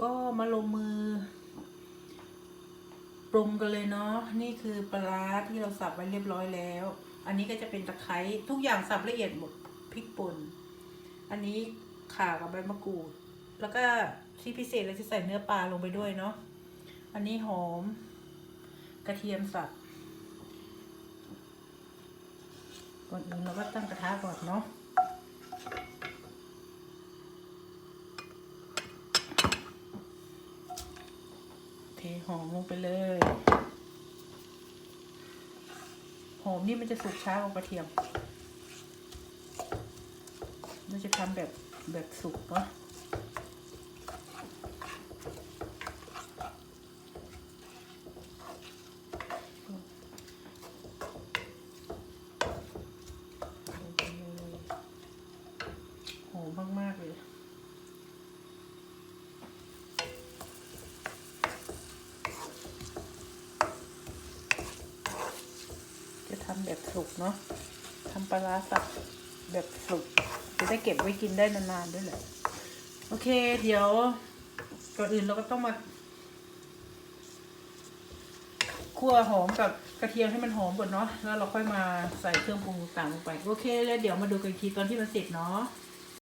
ก็มาลงมือปรุงกันเลยเนาะนี่คือปลาร้าที่เราสับไว้เรียบร้อยแล้ว อันนี้ก็จะเป็นตะไคร้ทุกอย่างสับละเอียดหมดพริกป่นอันนี้ข่ากับใบมะกรูด แล้วก็ที่พิเศษเราจะใส่เนื้อปลาลงไปด้วยเนาะอันนี้หอม กระเทียมสับก่อนอื่นเราก็ตั้งกระทะก่อนเนาะ ทหอมลงไปเลยหอมนี่มันจะสุกช้ากว่ากระเทียมเราจะทำแบบแบบสุกเนาะหอมมาก ๆ เลย จะทำแบบสุกเนาะทำปลาสับแบบสุกจะได้เก็บไว้กินได้นานๆด้วยแหละโอเค เดี๋ยวก่อนอื่นเราก็ต้องมาคั่วหอมกับกระเทียมให้มันหอมก่อนเนาะแล้วเราค่อยมาใส่เครื่องปรุงต่างลงไป โอเค แล้วเดี๋ยวมาดูกันทีตอนที่มันเสร็จเนาะ